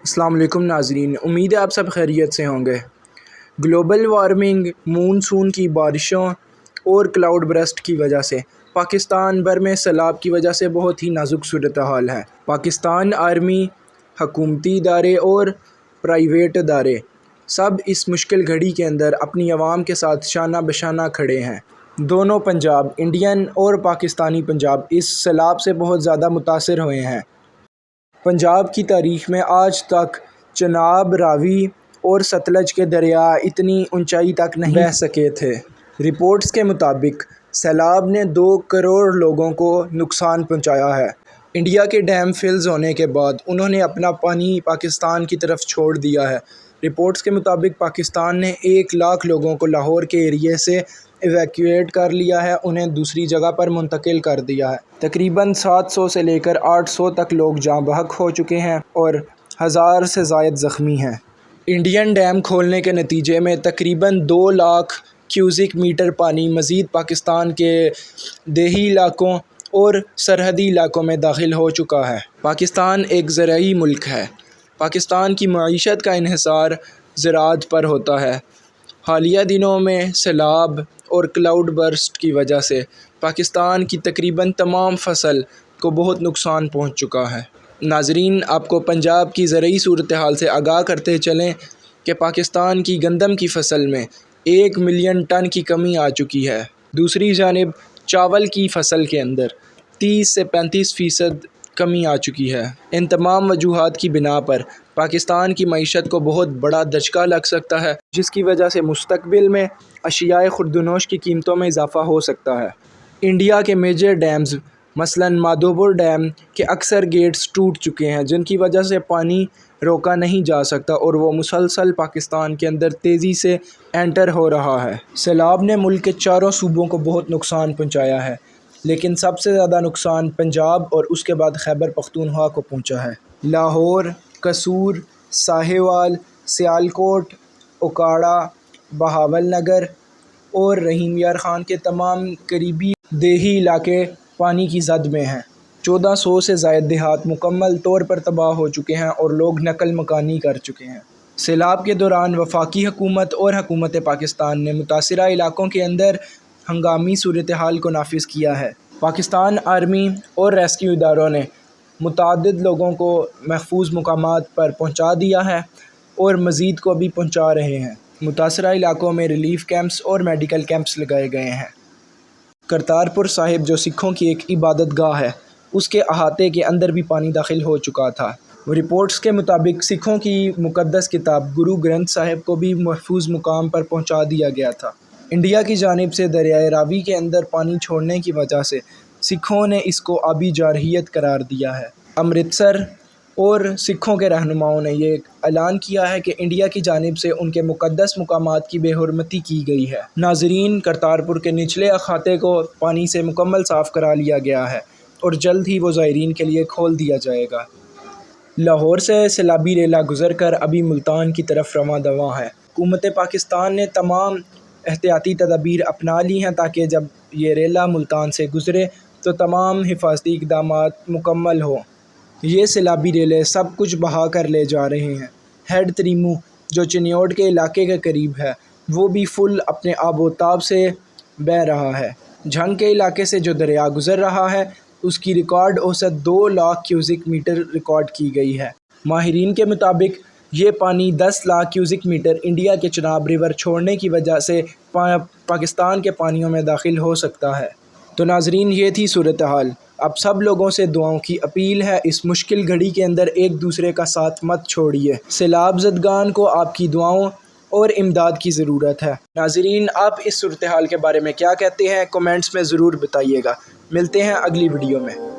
السلام علیکم ناظرین، امید ہے آپ سب خیریت سے ہوں گے۔ گلوبل وارمنگ مونسون کی بارشوں اور کلاؤڈ برسٹ کی وجہ سے پاکستان بھر میں سیلاب کی وجہ سے بہت ہی نازک صورتحال ہے۔ پاکستان آرمی، حکومتی ادارے اور پرائیویٹ ادارے سب اس مشکل گھڑی کے اندر اپنی عوام کے ساتھ شانہ بشانہ کھڑے ہیں۔ دونوں پنجاب، انڈین اور پاکستانی پنجاب اس سیلاب سے بہت زیادہ متاثر ہوئے ہیں۔ پنجاب کی تاریخ میں آج تک چناب، راوی اور ستلج کے دریا اتنی اونچائی تک نہیں بہہ سکے تھے۔ رپورٹس کے مطابق، سیلاب نے دو کروڑ لوگوں کو نقصان پہنچایا ہے۔ انڈیا کے ڈیم فلز ہونے کے بعد انہوں نے اپنا پانی پاکستان کی طرف چھوڑ دیا ہے۔ رپورٹس کے مطابق، پاکستان نے ایک لاکھ لوگوں کو لاہور کے ایریے سے ایویکیویٹ کر لیا ہے، انہیں دوسری جگہ پر منتقل کر دیا ہے۔ تقریباً سات سو سے لے کر آٹھ سو تک لوگ جاں بحق ہو چکے ہیں اور ہزار سے زائد زخمی ہیں۔ انڈین ڈیم کھولنے کے نتیجے میں تقریباً دو لاکھ کیوزک میٹر پانی مزید پاکستان کے دیہی علاقوں اور سرحدی علاقوں میں داخل ہو چکا ہے۔ پاکستان ایک زرعی ملک ہے۔ پاکستان کی معیشت کا انحصار زراعت پر ہوتا ہے۔ حالیہ دنوں میں سیلاب اور کلاؤڈ برسٹ کی وجہ سے پاکستان کی تقریباً تمام فصل کو بہت نقصان پہنچ چکا ہے۔ ناظرین، آپ کو پنجاب کی زرعی صورتحال سے آگاہ کرتے چلیں کہ پاکستان کی گندم کی فصل میں ایک ملین ٹن کی کمی آ چکی ہے۔ دوسری جانب، چاول کی فصل کے اندر تیس سے پینتیس فیصد کمی آ چکی ہے۔ ان تمام وجوہات کی بنا پر پاکستان کی معیشت کو بہت بڑا دھچکا لگ سکتا ہے، جس کی وجہ سے مستقبل میں اشیاء خوردنوش کی قیمتوں میں اضافہ ہو سکتا ہے۔ انڈیا کے میجر ڈیمز مثلاً مادھوپور ڈیم کے اکثر گیٹس ٹوٹ چکے ہیں، جن کی وجہ سے پانی روکا نہیں جا سکتا اور وہ مسلسل پاکستان کے اندر تیزی سے انٹر ہو رہا ہے۔ سیلاب نے ملک کے چاروں صوبوں کو بہت نقصان پہنچایا ہے۔ لیکن سب سے زیادہ نقصان پنجاب اور اس کے بعد خیبر پختونخوا کو پہنچا ہے۔ لاہور، قصور، ساہیوال، سیالکوٹ اکاڑا بہاول نگر اور رحیم یار خان کے تمام قریبی دیہی علاقے پانی کی زد میں ہیں۔ چودہ سو سے زائد دیہات مکمل طور پر تباہ ہو چکے ہیں اور لوگ نقل مکانی کر چکے ہیں۔ سیلاب کے دوران وفاقی حکومت اور حکومت پاکستان نے متاثرہ علاقوں کے اندر ہنگامی صورتحال کو نافذ کیا ہے۔ پاکستان آرمی اور ریسکیو اداروں نے متعدد لوگوں کو محفوظ مقامات پر پہنچا دیا ہے اور مزید کو بھی پہنچا رہے ہیں۔ متاثرہ علاقوں میں ریلیف کیمپس اور میڈیکل کیمپس لگائے گئے ہیں۔ کرتارپور صاحب جو سکھوں کی ایک عبادت گاہ ہے، اس کے احاطے کے اندر بھی پانی داخل ہو چکا تھا۔ رپورٹس کے مطابق سکھوں کی مقدس کتاب گرو گرنتھ صاحب کو بھی محفوظ مقام پر پہنچا دیا گیا تھا۔ انڈیا کی جانب سے دریائے راوی کے اندر پانی چھوڑنے کی وجہ سے سکھوں نے اس کو آبی جارحیت قرار دیا ہے۔ امرتسر اور سکھوں کے رہنماؤں نے یہ اعلان کیا ہے کہ انڈیا کی جانب سے ان کے مقدس مقامات کی بے حرمتی کی گئی ہے۔ ناظرین، کرتارپور کے نچلے احاطے کو پانی سے مکمل صاف کرا لیا گیا ہے اور جلد ہی وہ زائرین کے لیے کھول دیا جائے گا۔ لاہور سے سیلابی ریلا گزر کر ابھی ملتان کی طرف رواں دواں ہے۔ حکومت پاکستان نے تمام احتیاطی تدابیر اپنا لی ہیں تاکہ جب یہ ریلا ملتان سے گزرے تو تمام حفاظتی اقدامات مکمل ہوں۔ یہ سیلابی ریلے سب کچھ بہا کر لے جا رہے ہیں۔ ہیڈ تریمو جو چنیوٹ کے علاقے کے قریب ہے، وہ بھی فل اپنے آب و تاب سے بہہ رہا ہے۔ جھنگ کے علاقے سے جو دریا گزر رہا ہے، اس کی ریکارڈ اوسط دو لاکھ کیوزک میٹر ریکارڈ کی گئی ہے۔ ماہرین کے مطابق یہ پانی دس لاکھ کیوزک میٹر انڈیا کے چناب ریور چھوڑنے کی وجہ سے پاکستان کے پانیوں میں داخل ہو سکتا ہے۔ تو ناظرین، یہ تھی صورتحال۔ اب سب لوگوں سے دعاؤں کی اپیل ہے، اس مشکل گھڑی کے اندر ایک دوسرے کا ساتھ مت چھوڑیے۔ سیلاب زدگان کو آپ کی دعاؤں اور امداد کی ضرورت ہے۔ ناظرین، آپ اس صورتحال کے بارے میں کیا کہتے ہیں؟ کومنٹس میں ضرور بتائیے گا۔ ملتے ہیں اگلی ویڈیو میں۔